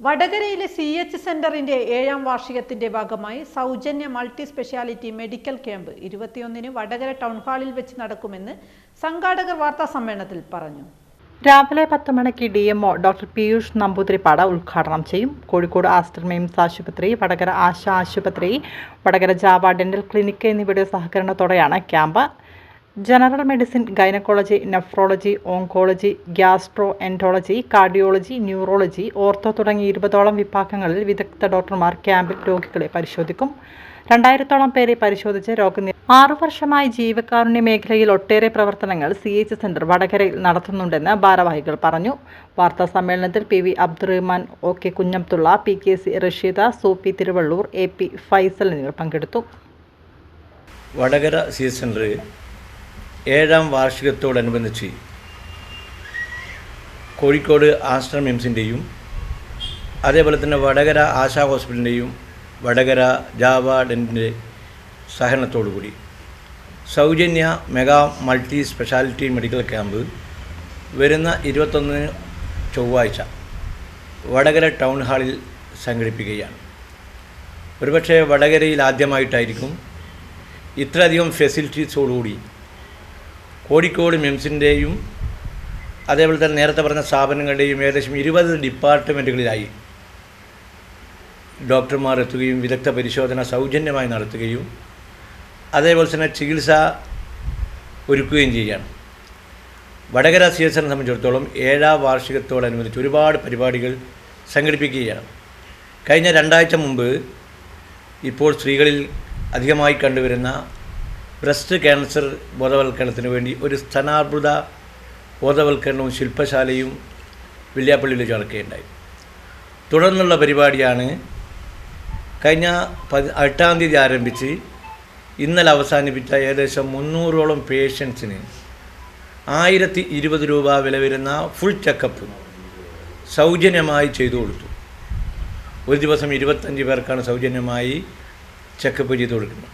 വടകരയിലെ C H സെന്ററിന്റെ ഏഴാം വാർഷികത്തിന്റെ ഭാഗമായി സൗജന്യ മൾട്ടി സ്പെഷ്യാലിറ്റി മെഡിക്കൽ ക്യാമ്പ് ഇരുപത്തിയൊന്നിന് വടകര ടൗൺ ഹാളിൽ വെച്ച് നടക്കുമെന്ന് സംഘാടകർ വാർത്താ സമ്മേളനത്തിൽ പറഞ്ഞു. രാവിലെ പത്ത് മണിക്ക് ഡി എംഒ ഡോക്ടർ പീയൂഷ് നമ്പൂതിരിപ്പാട ഉദ്ഘാടനം ചെയ്യും. കോഴിക്കോട് ആസ്റ്റർ മെയിംസ് ആശുപത്രി വടകര ആശ ആശുപത്രി വടകര ജാവ ഡെന്റൽ ക്ലിനിക് എന്നിവയുടെ സഹകരണത്തോടെയാണ് camp. General medicine gynaecology nephrology oncology gastroenterology cardiology neurology ortho തുടങ്ങി ഇരുപതോളം വിഭാഗങ്ങളിൽ വിദഗ്ധ ഡോക്ടർമാർ ക്യാമ്പിൽ രോഗികളെ പരിശോധിക്കും. രണ്ടായിരത്തോളം പേരെ പരിശോധിച്ച് രോഗ ആറു വർഷമായി ജീവകാരുണ്യ മേഖലയിൽ ഒട്ടേറെ പ്രവർത്തനങ്ങൾ സി എച്ച് സെന്റർ വടകരയിൽ നടത്തുന്നുണ്ടെന്ന് ഭാരവാഹികൾ പറഞ്ഞു. വാർത്താ സമ്മേളനത്തിൽ P V Abdurahman O K Kunhabdulla P K C Rasheeda സു P Thiruvallur A P Faisal എന്നിവർ പങ്കെടുത്തു. വടകര സി സെന്റർ ഏഴാം വാർഷികത്തോടനുബന്ധിച്ച് കോഴിക്കോട് ആസ്റ്റർ മിംസിന്റെയും അതേപോലെ തന്നെ വടകര ആശാ ഹോസ്പിറ്റലിന്റെയും വടകര ജാവ ഡെന്റിന്റെ സഹകരണത്തോടുകൂടി. സൗജന്യ mega multi speciality medical camp വരുന്ന ഇരുപത്തൊന്ന് ചൊവ്വാഴ്ച വടകര ടൗൺ ഹാളിൽ സംഘടിപ്പിക്കുകയാണ്. ഒരുപക്ഷെ വടകരയിൽ ആദ്യമായിട്ടായിരിക്കും ഇത്രയധികം ഫെസിലിറ്റീസോടുകൂടി കോഴിക്കോട് മിംസിന്റെയും അതേപോലെ തന്നെ നേരത്തെ പറഞ്ഞ സ്ഥാപനങ്ങളുടെയും ഏകദേശം ഇരുപത് ഡിപ്പാർട്ട്മെന്റുകളിലായി ഡോക്ടർമാർ എത്തുകയും വിദഗ്ധ പരിശോധന സൗജന്യമായി നടത്തുകയും അതേപോലെ തന്നെ ചികിത്സ ഒരുക്കുകയും ചെയ്യുകയാണ്. വടകര സി എസ് സംബന്ധിച്ചിടത്തോളം ഏഴാം വാർഷികത്തോടനുബന്ധിച്ച് ഒരുപാട് പരിപാടികൾ സംഘടിപ്പിക്കുകയാണ്. കഴിഞ്ഞ രണ്ടാഴ്ച മുമ്പ് ഇപ്പോൾ സ്ത്രീകളിൽ അധികമായി കണ്ടുവരുന്ന ബ്രസ്റ്റ് ക്യാൻസർ ബോധവൽക്കരണത്തിന് വേണ്ടി ഒരു സ്ഥാനാർബുദ ബോധവൽക്കരണവും ശില്പശാലയും വില്യാപ്പള്ളിയിൽ വെച്ച് നടക്കുകയുണ്ടായി തുടർന്നുള്ള പരിപാടിയാണ് കഴിഞ്ഞ പതി എട്ടാം തീയതി ആരംഭിച്ച് ഇന്നലെ അവസാനിപ്പിച്ച ഏകദേശം മുന്നൂറോളം പേഷ്യൻസിന് ആയിരത്തി ഇരുപത് രൂപ വില വരുന്ന ഫുൾ ചെക്കപ്പ് സൗജന്യമായി ചെയ്തു കൊടുത്തു. ഒരു ദിവസം ഇരുപത്തഞ്ച് പേർക്കാണ് സൗജന്യമായി ചെക്കപ്പ് ചെയ്തു കൊടുക്കുന്നത്.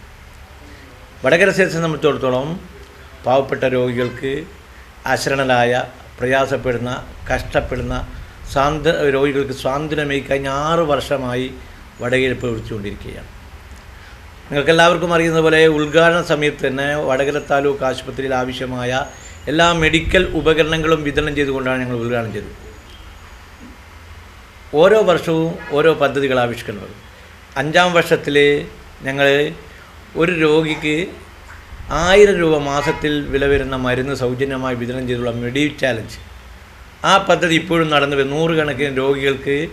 വടകര സ്റ്റേഷനെ സംബന്ധിച്ചിടത്തോളം പാവപ്പെട്ട രോഗികൾക്ക് അശരണരായ പ്രയാസപ്പെടുന്ന കഷ്ടപ്പെടുന്ന സാന്ത് രോഗികൾക്ക് സ്വാതന്ത്ര്യമേകി കഴിഞ്ഞ ആറ് വർഷമായി വടകരയിൽ പ്രവർത്തിച്ചുകൊണ്ടിരിക്കുകയാണ്. നിങ്ങൾക്കെല്ലാവർക്കും അറിയുന്ന പോലെ ഉദ്ഘാടന സമയത്ത് തന്നെ വടകര താലൂക്ക് ആശുപത്രിയിൽ ആവശ്യമായ എല്ലാ മെഡിക്കൽ ഉപകരണങ്ങളും വിതരണം ചെയ്തുകൊണ്ടാണ് ഞങ്ങൾ ഉദ്ഘാടനം ചെയ്തത്. ഓരോ വർഷവും ഓരോ പദ്ധതികൾ ആവിഷ്കരിക്കുന്നത്. അഞ്ചാം വർഷത്തിൽ ഞങ്ങൾ ഒരു രോഗിക്ക് ആയിരം രൂപ മാസത്തിൽ വില വരുന്ന മരുന്ന് സൗജന്യമായി വിതരണം ചെയ്തുള്ള മെഡി ചാലഞ്ച്. ആ പദ്ധതി ഇപ്പോഴും നടന്നു വരും നൂറുകണക്കിന് രോഗികൾക്ക്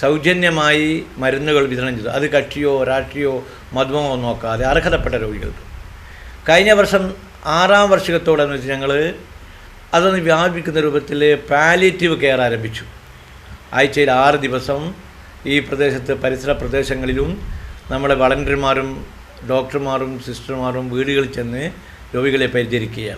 സൗജന്യമായി മരുന്നുകൾ വിതരണം ചെയ്തു. അത് കക്ഷിയോ രാഷ്ട്രീയോ മതമോ നോക്കാതെ അർഹതപ്പെട്ട രോഗികൾക്ക്. കഴിഞ്ഞ വർഷം ആറാം വർഷികത്തോടനുബന്ധിച്ച് ഞങ്ങൾ അതൊന്ന് വ്യാപിക്കുന്ന രൂപത്തിൽ പാലിയേറ്റീവ് കെയർ ആരംഭിച്ചു. ആഴ്ചയിൽ ആറ് ദിവസം ഈ പ്രദേശത്ത് പരിസര പ്രദേശങ്ങളിലും നമ്മുടെ വളണ്ടിയർമാരും ഡോക്ടർമാരും സിസ്റ്റർമാരും വീടുകളിൽ ചെന്ന് രോഗികളെ പരിചരിക്കുകയാണ്.